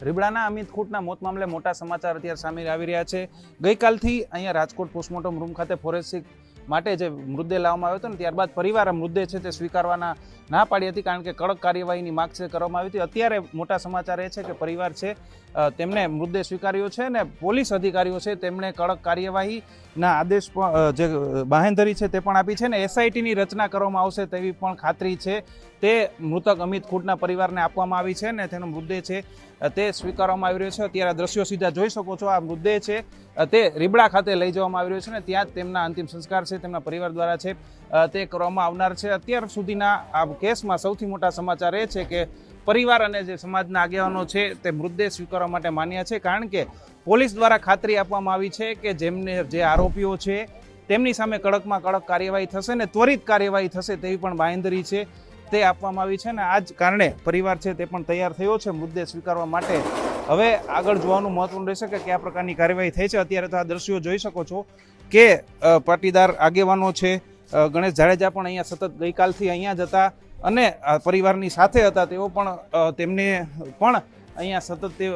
રીબડાના અમિત ખૂટના મોત મામલે મોટા સમાચાર અત્યારે સામે આવી રહ્યા છે. ગઈકાલથી અહીંયા રાજકોટ પોસ્ટમોર્ટમ રૂમ ખાતે ફોરેન્સિક માટે જે મૃતદેહ લાવવામાં આવ્યો હતો ને, ત્યારબાદ પરિવાર મૃતદેહ છે તે સ્વીકારવાના ના પાડી હતી, કારણ કે કડક કાર્યવાહીની માગ છે કરવામાં આવી હતી. અત્યારે મોટા સમાચાર એ છે કે પરિવાર છે તેમણે મૃતદેહ સ્વીકાર્યો છે ને પોલીસ અધિકારીઓ છે તેમણે કડક કાર્યવાહીના આદેશ પણ જે બાહેંધરી છે તે પણ આપી છે ને, એસઆઈટીની રચના કરવામાં આવશે તેવી પણ ખાતરી છે. તે મૃતક અમિત ખૂટના પરિવારને આપવામાં આવી છે ને, તેનો મૃતદેહ છે તે સ્વીકારવામાં આવી રહ્યો છે. અત્યારે દ્રશ્યો સીધા જોઈ શકો છો. આ મૃતદેહ છે તે રીબડા ખાતે લઈ જવામાં આવી રહ્યો છે ને, ત્યાં જ તેમના અંતિમ સંસ્કાર છે. તેમના પરિવાર દ્વારા છે તે કરવામાં આવનાર છે. અત્યાર સુધીના આ કેસમાં સૌથી મોટા સમાચાર એ છે કે પરિવાર અને જે સમાજના આગેવાનો છે, તે મૃતદેહ સ્વીકારવા માટે માન્યા છે, કારણ કે પોલીસ દ્વારા ખાતરી આપવામાં આવી છે કે જેમને જે આરોપીઓ છે, તેમની સામે કડકમાં કડક કાર્યવાહી થશે ને ત્વરિત કાર્યવાહી થશે તેવી પણ બાંયધરી છે. તે આપવામાં આવી છે ને આ જ કારણે પરિવાર છે તે પણ તૈયાર થયો છે, મુદ્દે સ્વીકારવા માટે. હવે આગળ જોવાનું મહત્વનું રહેશે કે કયા પ્રકારની કાર્યવાહી થઈ છે. અત્યારે તો આ દ્રશ્યો જોઈ શકો છો કે પાટીદાર આગેવાનો છે ગણેશ જાડેજા પણ અહીંયા સતત ગઈકાલથી અહીંયા જ હતા અને પરિવારની સાથે હતા. તેઓ પણ તેમને પણ અહીંયા સતત તે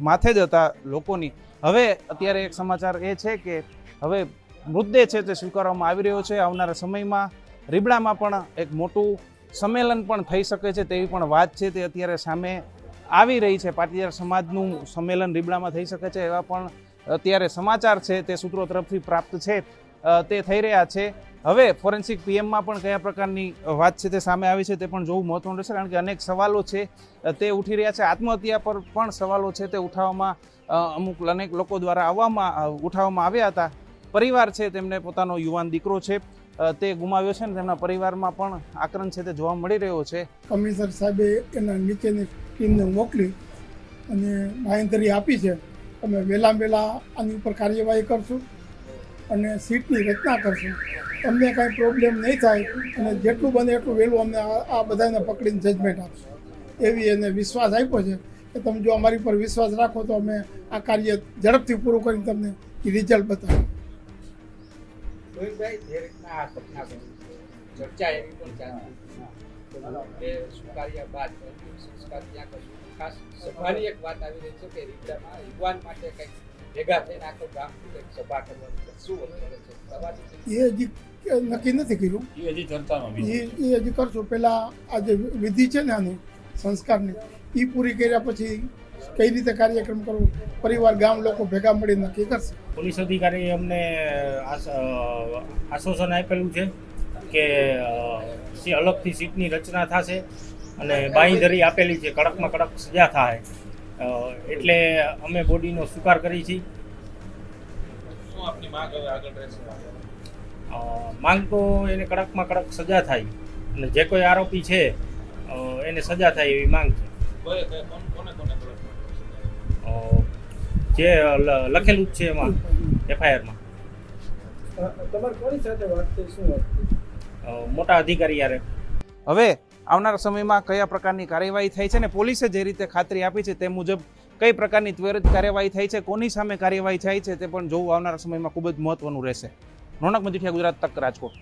માથે જ હતા લોકોની. હવે અત્યારે એક સમાચાર એ છે કે હવે મૃતદેહ છે તે સ્વીકારવામાં આવી રહ્યો છે. આવનારા સમયમાં રીબડામાં પણ એક મોટું સંમેલન પણ થઈ શકે છે તેવી પણ વાત છે. તે અત્યારે સામે આવી રહી છે. પાટીદાર સમાજનું સંમેલન રીબડામાં થઈ શકે છે એવા પણ અત્યારે સમાચાર છે. તે સૂત્રો તરફથી પ્રાપ્ત છે. તે થઈ રહ્યા છે. હવે ફોરેન્સિક પીએમમાં પણ કયા પ્રકારની વાત છે તે સામે આવી છે તે પણ જોવું મહત્વનું રહેશે કારણ કે અનેક સવાલો છે. તે ઉઠી રહ્યા છે. આત્મહત્યા પર પણ સવાલો છે તે ઉઠાવવામાં અમુક અનેક લોકો દ્વારા આવવામાં, ઉઠાવવામાં આવ્યા હતા. પરિવાર છે તેમને પોતાનો યુવાન દીકરો છે. તે ગુમાવ્યો છે ને તેમના પરિવારમાં પણ આક્રમ છે તે જોવા મળી રહ્યો છે. કમિશનર સાહેબે એના નીચેની ટીમને મોકલી અને બાંયધરી આપી છે. અમે વહેલા વહેલા આની ઉપર કાર્યવાહી કરશું અને સીટની રચના કરશું. તમને કાંઈ પ્રોબ્લેમ નહીં થાય અને જેટલું બને એટલું વહેલું અમને આ બધાને પકડીને જજમેન્ટ આપશું. એવી એને વિશ્વાસ આપ્યો છે કે તમે જો અમારી પર વિશ્વાસ રાખો તો અમે આ કાર્ય ઝડપથી પૂરું કરીને તમને રિઝલ્ટ બતાવીએ રોહિતભાઈ જે રીતના આ ઘટના બની ચર્ચા એવી પણ ચાલતી એ સ્વીકાર્યા બાદ સંસ્કાર ત્યાં કરશું ખાસ સભાની એક વાત આવી રહી છે કે રીબડામાં યુવાન માટે કંઈક ભેગા થઈને આખું ગામ સભા કરવાની શું છે? એ હજી નક્કી નથી કર્યું. એ હજી ચર્ચાનો એ એ હજી કરશું. પહેલાં આ જે વિધિ છે ને આની સંસ્કારની એ પૂરી કર્યા પછી કઈ રીતે કાર્યક્રમ કરવો? પરિવાર ગામ લોકો ભેગા મળી નક્કી કરશે. પોલીસ અધિકારી અમને આશ- આશ્વાસન આપેલું છે કે સી- અલગથી સીટની રચના થશે અને બાંયધરી આપેલી છે કડકમાં કડક સજા થાય. એટલે અમે બોડીનો સ્વીકાર કરી છીએ. માંગ તો એને કડકમાં કડક સજા થાય. અને જે કોઈ આરોપી છે એને સજા થાય એવી માંગ છે. જે લખેલું જ છે એમાં એફઆઈઆરમાં. તમારે કોની સાથે વાત થઈ? શું વાત મોટા અધિકારી યારે. હવે આવનારા સમયમાં કયા પ્રકારની કાર્યવાહી થઈ છે ને પોલીસે જે રીતે ખાતરી આપી છે તે મુજબ કઈ પ્રકારની ત્વરિત કાર્યવાહી થઈ છે કોની સામે કાર્યવાહી થાય છે તે પણ જોવું આવનારા સમયમાં ખૂબ જ મહત્વનું રહેશે. રોનક મજીઠિયા ગુજરાત તક રાજકોટ.